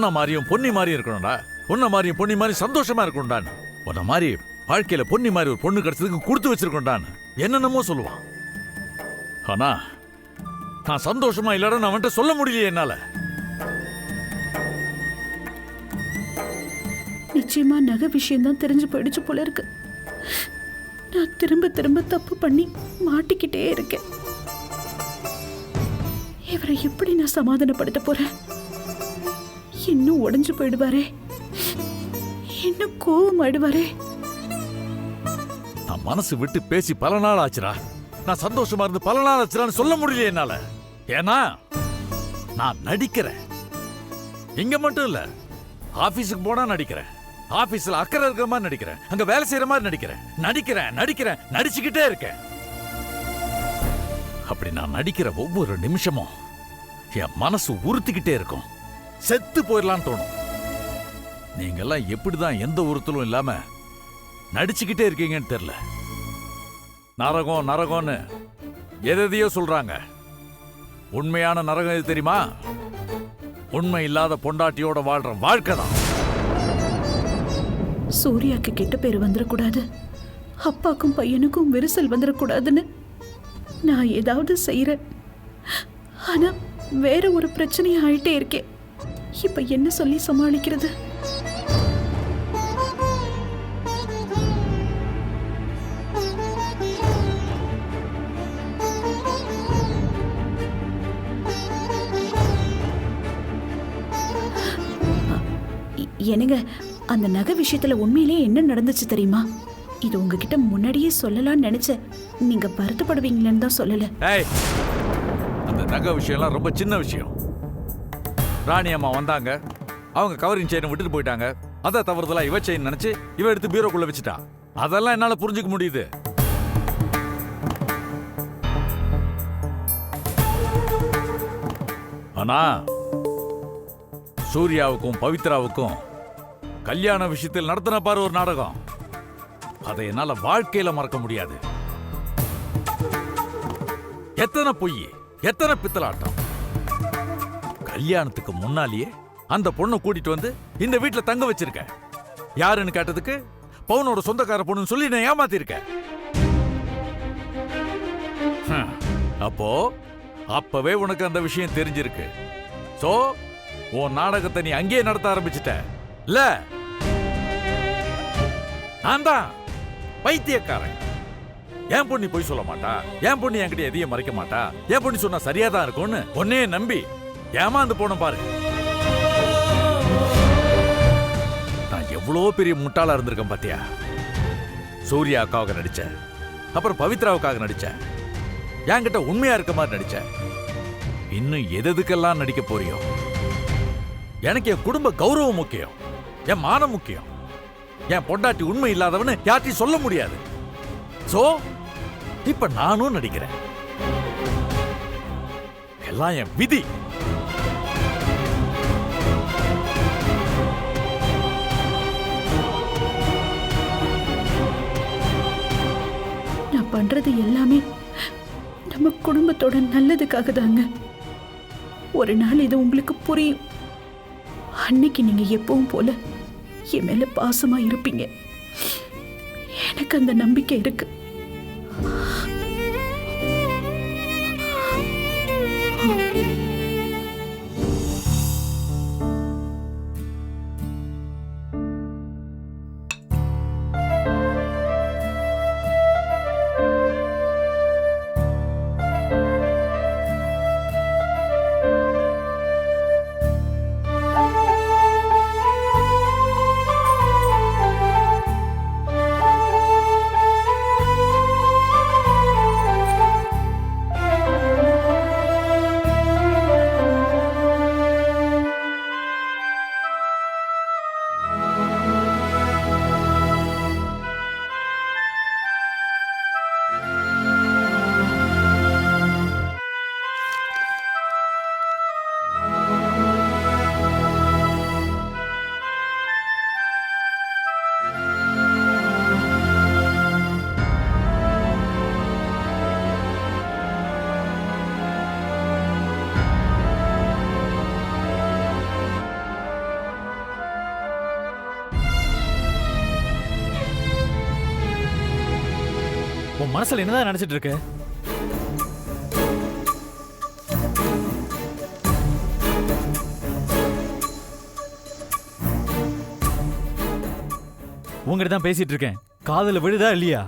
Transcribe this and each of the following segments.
பொண்ண மாதிரியும் பொன்னி மாதிரி இருக்கணும்டா. உன்ன மாதிரியும் பொன்னி மாதிரி சந்தோஷமா இருக்கணும்டான். உன்ன மாதிரி வாழ்க்கையில பொன்னி மாதிரி ஒரு பொண்ணு கிடைச்சதுக்கு கொடுத்து வச்சிருக்கோம்டான். என்னென்னமோ சொல்லுவான். ஆனா நான் சந்தோஷமா இல்லடா நான் அவன்கிட்ட சொல்ல முடியலையே என்னால. நிச்சயமா நகை விஷயம் தான் தெரிஞ்சு போயிடுச்சு போல இருக்கு. நான் திரும்ப திரும்ப தப்பு பண்ணி மாட்டிக்கிட்டே இருக்கேன். இவரை எப்படி நான் சமாதானப்படுத்த போறேன்? இன்னும் உடஞ்சு போயிடுவாரே. இன்னும் கோவம் ஆயிடுவாரே. நான் மனசு விட்டு பேசி பல நாள் ஆச்சுடா. நான் சந்தோஷமா இருந்து பல நாள் ஆச்சுரான்னு சொல்ல முடியல என்னால. ஏன்னா நான் நடிக்கிறேன். இங்க மட்டும் இல்ல ஆபீஸுக்கு போனா நடிக்கிறேன். ஆபீஸ்ல அக்கறை இருக்கிற மாதிரி நடிக்கிறேன். அங்க வேலை செய்யற மாதிரி நடிக்கிறேன். நடிக்கிறேன் நடிக்கிறேன் நடிச்சுக்கிட்டே இருக்கேன். அப்படி நான் நடிக்கிற ஒவ்வொரு நிமிஷமும் என் மனசு உறுத்திக்கிட்டே இருக்கும். செத்து போயிடலான்னு தோணும். நீங்கெல்லாம் எப்படிதான் எந்த உறுத்தலும் இல்லாம நடிச்சுக்கிட்டே இருக்கீங்கன்னு தெரியல. நரகம் நரகம்னு எதையோ சொல்றாங்க. உண்மையான நரகம் எது தெரியுமா? உண்மை இல்லாத பொண்டாட்டியோட வாழ்ற வாழ்க்கை தான். சூர்யாக்கு கெட்ட பேர் வந்துடக்கூடாது அப்பாக்கும் பையனுக்கும் விரிசல் வந்துடக்கூடாதுன்னு நான் ஏதாவது செய்யறேன் ஆனா வேற ஒரு பிரச்சனை ஆயிட்டே இருக்கேன் இப்ப என்ன சொல்லி சமாளிக்கிறது? என்னங்க அந்த நகை விஷயத்துல உண்மையிலேயே என்ன நடந்துச்சு தெரியுமா? இது உங்ககிட்ட முன்னாடியே சொல்லலாம்னு நினைச்சேன். நீங்க வருத்தப்படுவீங்களேன்னு தான் சொல்லல. அந்த நகை விஷயம்லாம் ரொம்ப சின்ன விஷயம். ராணி அம்மா வந்தாங்க. அவங்க கவரிங் செயினை விட்டுட்டு போயிட்டாங்க. அதை தவறுதலா இவ செயின் நினைச்சு இவ எடுத்து பீரோக்குள்ள வச்சுட்டா. அதெல்லாம் என்னால புரிஞ்சுக்க முடியுது. ஆனா சூர்யாவுக்கும் பவித்ராவுக்கும் கல்யாண விஷயத்தில் நடத்தின பாரு ஒரு நாடகம். அதை என்னால வாழ்க்கையில மறக்க முடியாது. எத்தனை பொய் எத்தனை பித்தலாட்டம். கல்யாணத்துக்கு முன்னாலேயே அந்த பொண்ணை கூட்டிட்டு வந்து இந்த வீட்டில் தங்க வச்சிருக்க. யாருன்னு கேட்டதுக்கு பவுனோட சொந்தக்கார பொண்ணுன்னு சொல்லி நான் ஏமாத்திருக்கேன் அப்போ அப்பவே உனக்கு அந்த விஷயம் தெரிஞ்சிருக்கு. சோ உன் நாடகத்தை நீ அங்கேயே நடத்த ஆரம்பிச்சிட்ட. இல்ல? நான் தான் பைத்தியக்காரன். என் பொண்ணு போய் சொல்ல மாட்டா. என் பொண்ணு என்கிட்ட எதையும் மறைக்க மாட்டா. என் பொண்ணு சொன்னா சரியா தான் இருக்கும்னு உன்னையே நம்பி ஏமாந்து போன பாரு. நான் எவ்வளோ பெரிய முட்டாளா இருந்திருக்கேன் பாத்தியா? சூர்யா அக்காவுக்கு நடிச்சேன் அப்புறம் பவித்ராவுக்காக நடிச்சேன் என்கிட்ட உண்மையா இருக்க மாதிரி நடிச்சேன் இன்னும் எதுக்கெல்லாம் நடிக்க போறியோ? எனக்கு என் குடும்ப கௌரவம் முக்கியம் என் மானம் முக்கியம். என் பொண்டாட்டி உண்மை இல்லாதவன்னு யார்ட்டையும் சொல்ல முடியாது. சோ இப்ப நானும் நடிக்கிறேன். எல்லாம் என் விதி. பண்றது எல்லாமே நம்ம குடும்பத்தோட நல்லதுக்காக தாங்க ஒரு நாள் இது உங்களுக்கு புரியும். அன்னைக்கு நீங்க எப்பவும் போல என் மேல பாசமா இருப்பீங்க. எனக்கு அந்த நம்பிக்கை இருக்குது மனசுல என்னதான் நினைச்சிட்டு இருக்க? உங்ககிட்ட தான் பேசிட்டு இருக்கேன். காதுல விழுதா இல்லையா?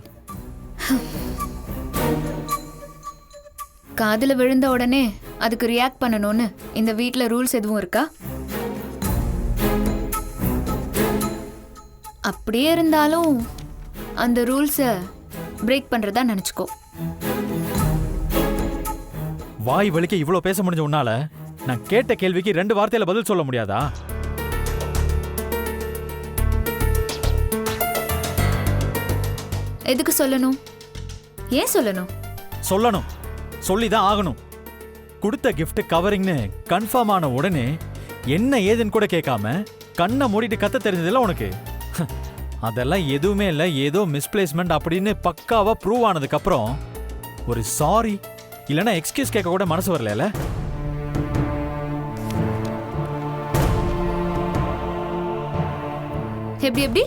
காதுல விழுந்த உடனே அதுக்கு ரியாக்ட் பண்ணணும்னு இந்த வீட்ல ரூல்ஸ் எதுவும் இருக்கா? அப்படியே இருந்தாலும் அந்த ரூல்ஸை பிரேக் பண்றதா நினைச்சுக்கோ. வாய் வலிக்க இவ்ளோ பேச முடிஞ்ச உன்னால நான் கேட்ட கேள்விக்கு ரெண்டு வார்த்தையில பதில் சொல்ல முடியாதா? எதுக்கு சொல்லணும்? ஏன் சொல்லணும்? சொல்லணும். சொல்லி தான் ஆகணும். கொடுத்த gift கவரிங்னு கன்ஃபார்ம் ஆன உடனே என்ன ஏதுன்னு கூட கேட்காம கண்ணை மூடிட்டு கத்த தெரிஞ்சதில்ல உனக்கு. அதெல்லாம் எதுவுமே இல்லை. ஏதோ மிஸ்பிளேஸ்மெண்ட் அப்படின்னு பக்காவா ப்ரூவ் ஆனதுக்கு அப்புறம் ஒரு சாரி இல்லைன்னா எக்ஸ்கியூஸ் கேட்க கூட மனசு வரல எப்படி எப்படி?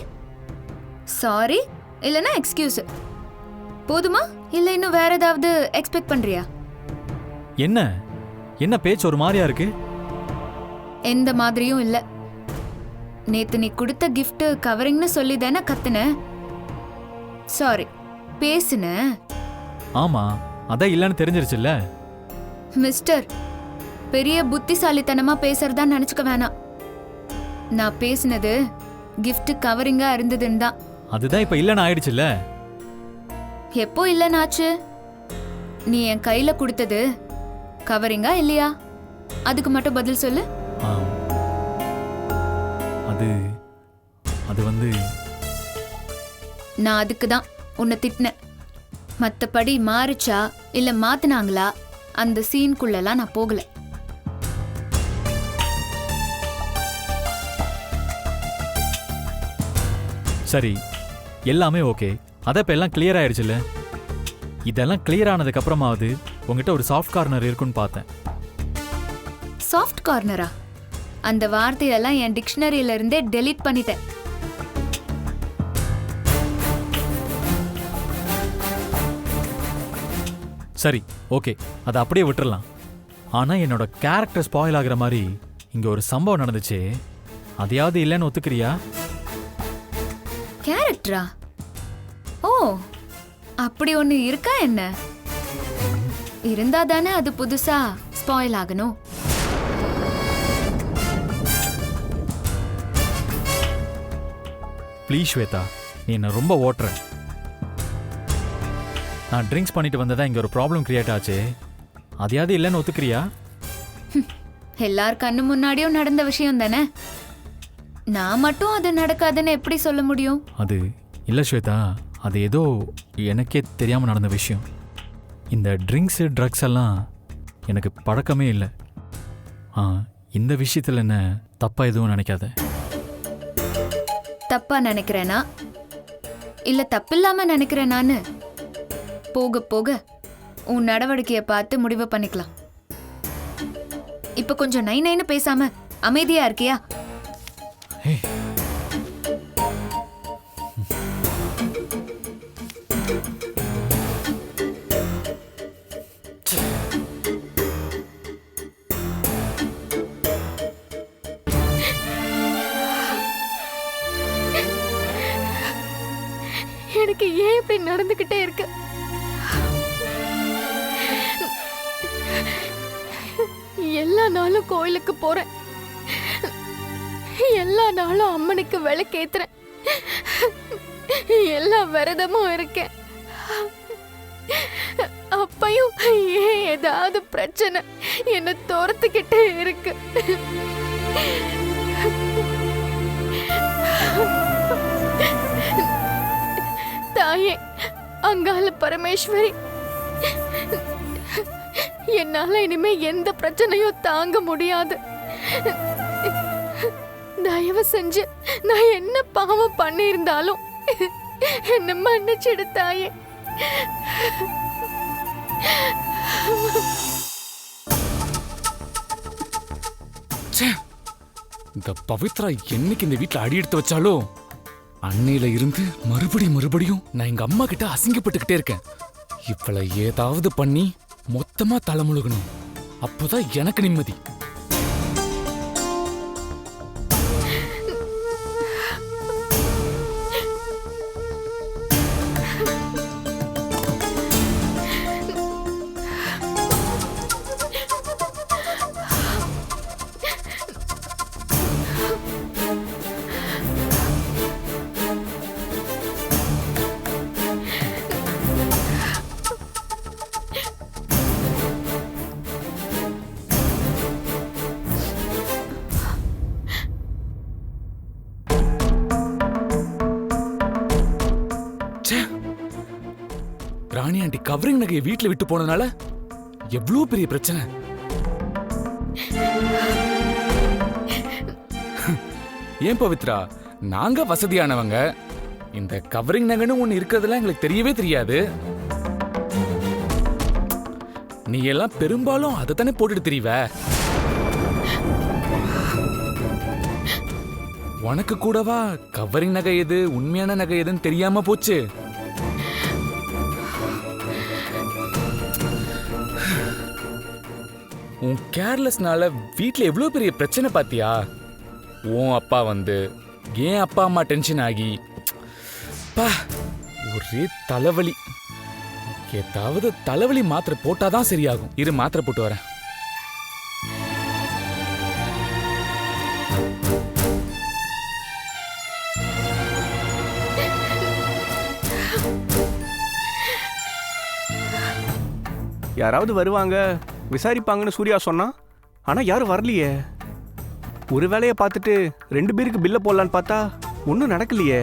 சாரி இல்லைன்னா எக்ஸ்கியூஸ் போதுமா? இல்லை இன்னும் வேற ஏதாவது எக்ஸ்பெக்ட் பண்றியா? என்ன? என்ன பேச்சு ஒரு மாதிரியா இருக்கு? எந்த மாதிரியும் இல்ல. நேத்து நீ கொடுத்த gift கவரிங்னு சொல்லி தானே கத்துன? சாரி பேசுன. ஆமா அதான் இல்லைன்னு தெரிஞ்சிருச்சுல்ல? மிஸ்டர் பெரிய புத்திசாலித்தனமா பேசுறதா நினைச்சுக்க வேணாம். நான் பேசினது gift கவரிங்கா இருந்ததுன்னு தான். அதுதான் இப்ப இல்லைன்னு ஆயிடுச்சுல்ல? எப்போ இல்லைனாச்சு நீ என் கையில கொடுத்தது கவரிங்கா இல்லையா? அதுக்கு மட்டும் பதில் சொல்லு. ஆம். அது அது வந்து நான் அதுக்கு தான் உன்னை திட்டினேன். மற்றபடி மாறுச்சா இல்லை மாத்துனாங்களா? அந்த சீனுக்குள்ளெல்லாம் நான் போகல. சரி எல்லாமே ஓகே. அதான் இப்ப எல்லாம் கிளியர் ஆயிடுச்சுல்ல? இதெல்லாம் கிளியர் ஆனதுக்கு அப்புறமாவது உங்ககிட்ட ஒரு சாஃப்ட் கார்னர் இருக்குன்னு பார்த்தேன். சாஃப்ட் கார்னரா அந்த வார்த்தையெல்லாம் என் டிக்ஷனரியில இருந்தே டெலீட் பண்ணிட்டேன். சரி ஓகே. அதை அப்படியே விட்டுறலாம். ஆனா என்னோட கேரக்டர் ஸ்பாயில் ஆகுற மாதிரி இங்க ஒரு சம்பவம் நடந்துச்சு. அதையாவது இல்லைன்னு ஒத்துக்கிறியா? கேரக்டரா ஓ அப்படி ஒன்று இருக்கா என்ன? இருந்தா தானே அது புதுசா ஸ்பாயில் ஆகணும். ப்ளீஸ் ஸ்வேதா நீ என்ன ரொம்ப ஓட்டுற. நான் ட்ரிங்க்ஸ் பண்ணிட்டு வந்ததா இங்க ஒரு ப்ராப்ளம் கிரியேட் ஆச்சு. அதையாவது இல்லைன்னு ஒத்துக்கிறியா? எல்லார் கண்ணு முன்னாடியும் நடந்த விஷயம் தானே? நான் மட்டும் அது நடக்காதுன்னு எப்படி சொல்ல முடியும்? அது இல்லை ஸ்வேதா. அது ஏதோ எனக்கே தெரியாமல் நடந்த விஷயம். இந்த ட்ரிங்க்ஸு ட்ரக்ஸ் எல்லாம் எனக்கு பழக்கமே இல்லை. ஆ இந்த விஷயத்தில் என்ன தப்பாக எதுவும் நினைக்காத. தப்பா நினைக்கிறேனா? இல்ல தப்பில்லாம நினைக்கிறேனான்னு? போக போக உன் நடவடிக்கையை பார்த்து முடிவு பண்ணிக்கலாம். இப்ப கொஞ்சம் நை நைன்னு பேசாம அமைதியா இருக்கியா? எனக்கு ஏன் இப்படி நடந்துகிட்டே இருக்கு? எல்லா நாளும் கோயிலுக்கு போறேன். எல்லா நாளும் அம்மனுக்கு விளக்கேத்துறேன். எல்லா விரதமும் இருக்கேன். அப்பையும் ஏன் ஏதாவது பிரச்சனை என்ன துரத்துக்கிட்டே இருக்கு? அங்கால பரமேஸ்வரி. என்னால இனிமே எந்த பிரச்சனையும் தாங்க முடியாது. தயவு செஞ்சு நான் என்ன பாவம் பண்ணியிருந்தாலும் என்ன மன்னிச்சிடு தாயே. இந்த பவித்ரா என்னைக்கு இந்த வீட்டில் அடி எடுத்து வச்சாலும் அன்னையில இருந்து மறுபடியும் மறுபடியும் நான் எங்க அம்மா கிட்ட அசிங்கப்பட்டுக்கிட்டே இருக்கேன். இவளை ஏதாவது பண்ணி மொத்தமா தலைமுழுகணும் அப்போதான் எனக்கு நிம்மதி. கவரிங் நகையை வீட்டில் விட்டு போனதுனால எவ்வளோ பெரிய பிரச்சனை? ஏன் பவித்ரா நாங்க வசதியானவங்க. இந்த கவரிங் நகைன்னு ஒன்று இருக்கிறதுலாம் எங்களுக்கு தெரியவே தெரியாது. நீ எல்லாம் பெரும்பாலும் அதை தானே போட்டுட்டு தெரியவ உனக்கு கூடவா கவரிங் நகை எது உண்மையான நகை எதுன்னு தெரியாம போச்சு? உன் கேர்லெஸ்னால வீட்டில் எவ்வளோ பெரிய பிரச்சனை பாத்தியா? உன் அப்பா வந்து ஏன் அப்பா அம்மா டென்ஷன் ஆகி பா ஒரே தலைவலி. ஏதாவது தலைவலி மாத்திரை போட்டாதான் சரியாகும். இரு மாத்திரை போட்டு வரேன். யாராவது வருவாங்க? விசாரிப்பாங்கன்னு சூர்யா சொன்னான் ஆனால் யாரும் வரலையே? ஒரு வேலையை பார்த்துட்டு ரெண்டு பேருக்கு பில்லை போடலான்னு பார்த்தா ஒன்றும் நடக்கலையே.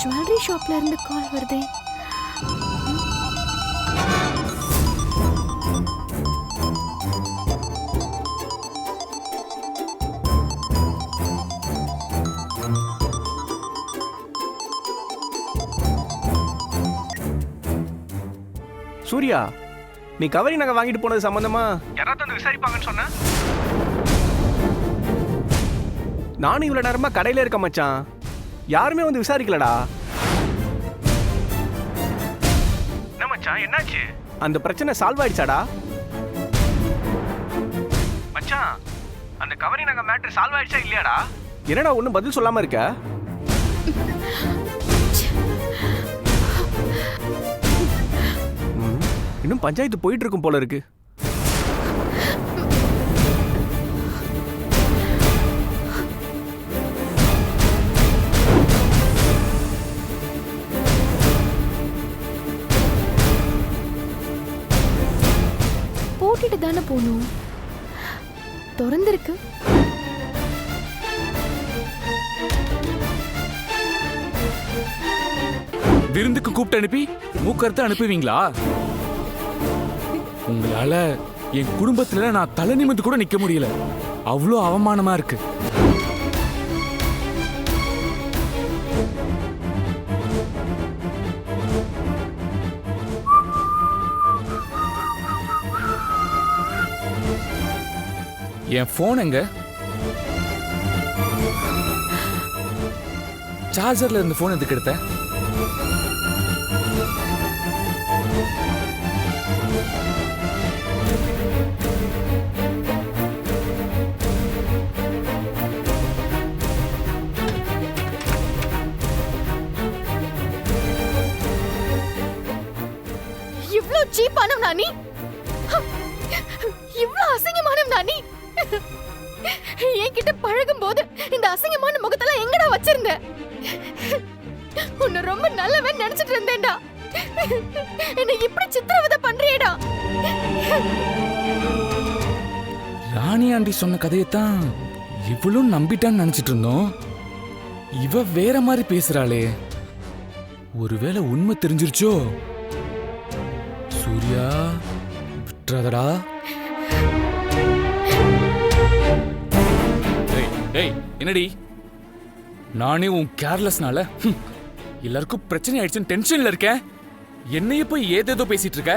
ஜுவல்லரி ஷாப்ல இருந்து கால் வருதே. சூர்யா நீ கவரி நகை வாங்கிட்டு போனது சம்பந்தமா? யாராவது வந்து விசாரிப்பாங்கன்னு சொன்ன? நானும் இவ்வளோ நேரமா கடையில இருக்க மச்சான். யாருமே வந்து விசாரிக்கலடா. என்ன மச்சான் என்னாச்சு? அந்த பிரச்சனை சால்வ் ஆயிடுச்சாடா? மச்சான் அந்த கவரி நகை மேட்ரு சால்வ் ஆயிடுச்சா இல்லையாடா? என்னடா ஒன்றும் பதில் சொல்லாம இருக்க? இன்னும் பஞ்சாயத்து போயிட்டு இருக்கும் போல இருக்கு. தானே போகணும். திறந்திருக்கு. விருந்துக்கு கூப்பிட்டு அனுப்பி மூக்கறுத்து அனுப்புவீங்களா? உங்களால என் குடும்பத்துல நான் தலை நிமிந்து கூட நிக்க முடியல. அவ்வளோ அவமானமா இருக்கு. என் ஃபோன் எங்க? சார்ஜர்ல இருந்து ஃபோன் எதுக்கு எடுத்தேன் இவ்ளோ சீப்பானவனா நீ? இவ்ளோ அசிங்கமானவனா நீ? என்கிட்ட பழகும் போது இந்த அசிங்கமான முகத்தெல்லாம் எங்கடா வச்சிருந்த? உன்னை ரொம்ப நல்லவன் நினைச்சிட்டு இருந்தேன்டா. என்னை இப்படி சித்திரவதை பண்றியடா. ராணி ஆண்டி சொன்ன கதையத்தான் இவளும் நம்பிட்டான்னு நினைச்சிட்டு இருந்தோம். இவ வேற மாதிரி பேசுறாளே. ஒருவேளை உண்மை தெரிஞ்சிருச்சோ? சூர்யா விட்டுறாதடா. என்னடி? நானே உன் கேர்லெஸ்னால எல்லாருக்கும் பிரச்சனை ஆயிடுச்சுன்னு டென்ஷன்ல இருக்கேன். என்னைய போய் ஏதேதோ பேசிட்டு இருக்க?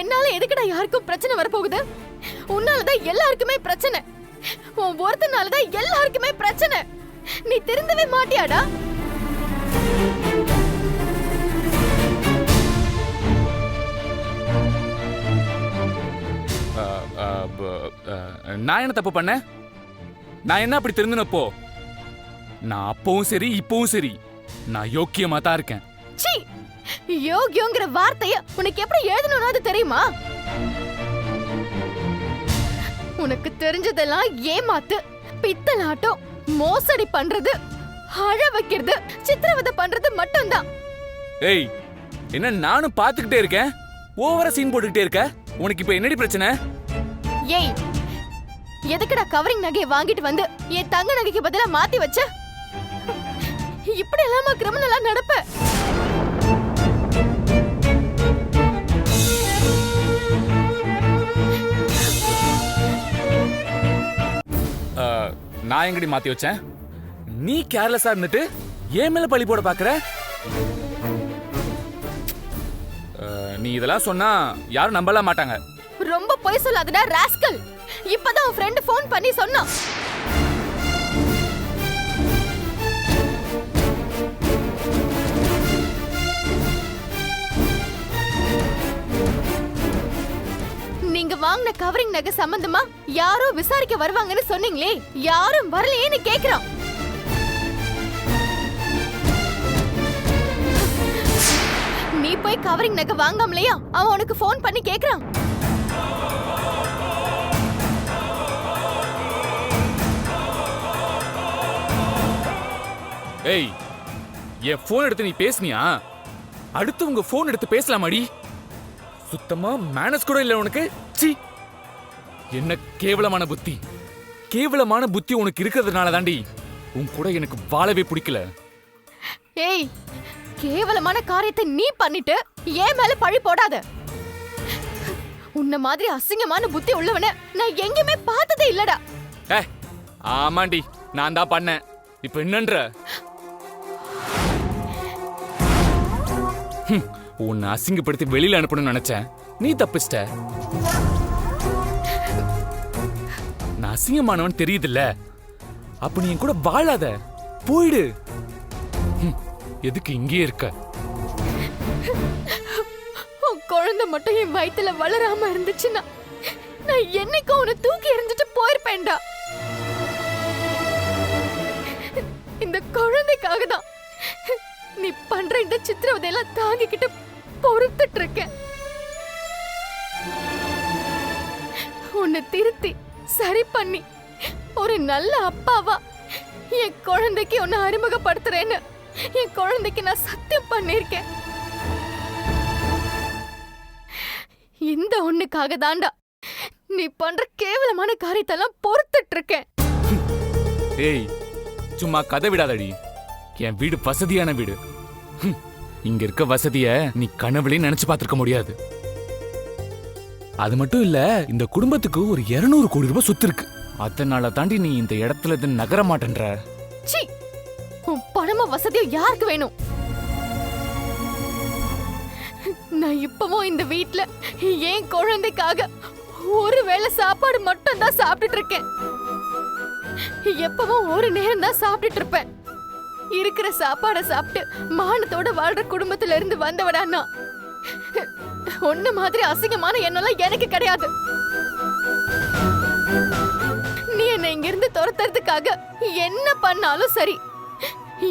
என்னால எதுக்குடா யாருக்கும் பிரச்சனை வரப்போகுது? உன்னாலதான் எல்லாருக்குமே பிரச்சனை. உன் ஒருத்தனாலதான் எல்லாருக்குமே பிரச்சனை. நீ திருந்தவே மாட்டியாடா? நான் என்ன தப்பு பண்ணேன்? நான் என்ன அப்படி திருந்தினப்போ? நான் அப்பவும் சரி இப்பவும் சரி. நான் யோக்கியமா தான் இருக்கேன். சீ யோகியோங்கிற வார்த்தைய உனக்கு எப்படி எழுதணும்னு அது தெரியுமா? உனக்கு தெரிஞ்சதெல்லாம் ஏமாத்து பித்தலாட்டம் மோசடி பண்றது அழ வைக்கிறது சித்திரவதை பண்றது மட்டும்தான். ஏய் என்ன நானும் பார்த்துக்கிட்டே இருக்கேன்? ஓவரா சீன் போட்டுக்கிட்டே இருக்க? உனக்கு இப்ப என்னடி பிரச்சனை? ஏய் எதுக்குடா கவரிங் நகையை வாங்கிட்டு வந்து என் தங்க நகைக்கு பதிலா மாத்தி வச்ச? இப்படி எல்லாமா கிரிமினலா நடப்ப? நான் எங்கடி மாத்தி வச்சேன்? நீ கேர்லெஸ்ஸா இருந்துட்டு ஏன் மேல பழி போட பாக்குற? நீ இதெல்லாம் சொன்னா யாரும் நம்பலாம் மாட்டாங்க. ரொம்ப பொய் சொல்லாதடா ராஸ்கல் இப்பதான் உன் ஃப்ரெண்ட் ஃபோன் பண்ணி சொன்னான். நீங்க வாங்கின கவரிங் நகை சம்பந்தமா யாரோ விசாரிக்க வருவாங்கன்னு சொன்னீங்களே யாரும் வரலையேன்னு கேக்குறோம் நீ போய் கவரிங் நகை வாங்காமலையா? அவன் உனக்கு ஃபோன் பண்ணி கேக்குறான். ஏய் என் ஃபோன் எடுத்து நீ பேசுனியா? அடுத்தவங்க ஃபோன் எடுத்து பேசலாமாடி? சுத்தமா மேனஸ் கூட இல்ல உனக்கு? சி. என்ன கேவலமான புத்தி. கேவலமான புத்தி உனக்கு இருக்கிறதுனால தாண்டி உன் கூட எனக்கு வாழவே பிடிக்கல. ஏய் கேவலமான காரியத்தை நீ பண்ணிட்டு ஏன் மேல பழி போடாத. உன்ன மாதிரி அசிங்கமான புத்தி உள்ளவன நான் எங்கேயுமே பார்த்ததே இல்லடா. ஏ ஆமாண்டி நான் தான் பண்ணேன். இப்ப என்னன்ற? உன்னை அசிங்கப்படுத்தி வெளியில அனுப்பணும்னு நினைச்சேன். நீ தப்பிச்சிட்ட. நான் அசிங்கமானவன் தெரியுதுல்ல. அப்ப நீ கூட வாழாத. போயிடு. எதுக்கு இங்கேயே இருக்க? உன் குழந்தை மட்டும் என் வயித்துல வளராம இருந்துச்சுன்னா நான் என்னைக்கும் உன்னை தூக்கி எறிஞ்சிட்டு போயிருப்பேன்டா. இந்த குழந்தைக்காக தான் நீ பண்ற இந்த சித்திரவதையெல்லாம் தாங்கிக்கிட்டு பொறுத்துட்டு இருக்கேன் உன்னை திருத்தி சரி பண்ணி ஒரு நல்ல அப்பாவா என் குழந்தைக்கு உன்னை அறிமுகப்படுத்துறேன்னு என் குழந்தைக்கு நான் சத்தியம் பண்ணியிருக்கேன். இந்த ஒண்ணுக்காக தாண்டா நீ பண்ற கேவலமான காரியத்தெல்லாம் பொறுத்துட்டு இருக்கேன் ஏய் சும்மா கதை விடாதடி. என் வீடு வசதியான வீடு. இங்க இருக்க வசதிய நீ கனவுலையும் நினைச்சு பார்த்திருக்க முடியாது. அது மட்டும் இல்ல இந்த குடும்பத்துக்கு ஒரு 200 கோடி ரூபாய் சொத்து இருக்கு. அதனால தாண்டி நீ இந்த இடத்துல இருந்து நகர மாட்டேன்ற. சி உன் பணமும் வசதியும் யாருக்கு வேணும்? நான் இப்பவும் இந்த வீட்ல ஏன் குழந்தைக்காக ஒரு வேளை சாப்பாடு மட்டும் தான் சாப்பிட்டுட்டு இருக்கேன். எப்பவும் ஒரு நேரம் தான் சாப்பிட்டுட்டு இருப்பேன். இருக்கிற சாப்பாடை சாப்பிட்டு மானத்தோட வாழ்ற குடும்பத்துல இருந்து வந்தவடா ஒன்னு மாதிரி அசிங்கமான எண்ணெல்லாம் எனக்கு கிடையாது. நீ என்னை இங்கிருந்து துரத்துறதுக்காக என்ன பண்ணாலும் சரி.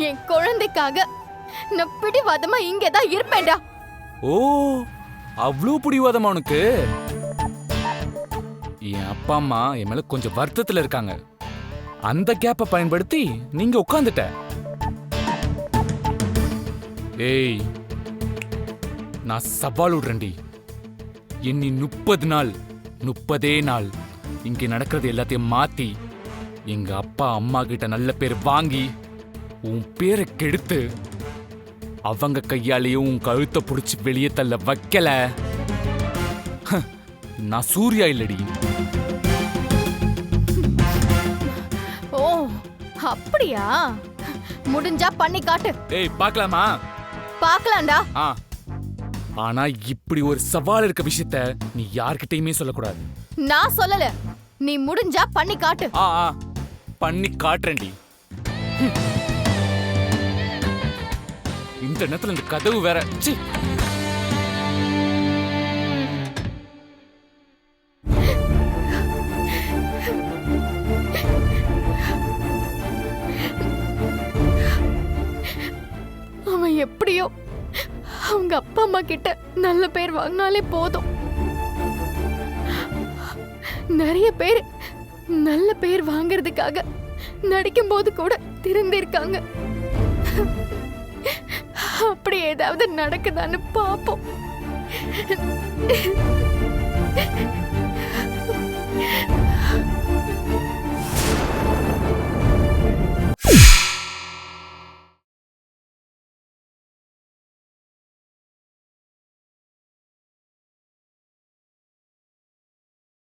என் குழந்தைக்காக நான் பிடிவாதமா இங்கே தான் இருப்பேன்டா. ஓ அவ்வளோ பிடிவாதமா உனக்கு? என் அப்பா அம்மா என் மேல கொஞ்சம் வருத்தத்துல இருக்காங்க. அந்த கேப்பை பயன்படுத்தி நீங்க உட்காந்துட்ட ஏய் நான் சவால் விடுறேன்டி. இன்னி முப்பது நாள் முப்பதே நாள் இங்க நடக்கிறது எல்லாத்தையும் மாத்தி எங்க அப்பா அம்மா கிட்ட நல்ல பேர் வாங்கி உன் பேரை கெடுத்து அவங்க கையாலேயும் உன் கழுத்தை பிடிச்சி வெளியே தள்ள வைக்கல. நான் சூர்யா இல்லடி. ஓ அப்படியா? முடிஞ்சா பண்ணி காட்டு. ஏய் பார்க்கலாமா? பார்க்கலாம்டா. ஆ. ஆனா இப்படி ஒரு சவால் இருக்க விஷயத்த நீ யார்கிட்டயுமே சொல்லக்கூடாது. நான் சொல்லல. நீ முடிஞ்சா பண்ணி காட்டு. ஆ ஆ. பண்ணி காட்டுறேன்டி. இந்த நேரத்துல இந்த கதவு வேற. ச்சீ. எப்படியோ அவங்க அப்பா அம்மா கிட்ட நல்ல பேர் வாங்கினாலே போதும். நிறைய பேர் நல்ல பேர் வாங்குறதுக்காக நடிக்கும் போது கூட திருந்திருக்காங்க அப்படி ஏதாவது நடக்குதான்னு பார்ப்போம்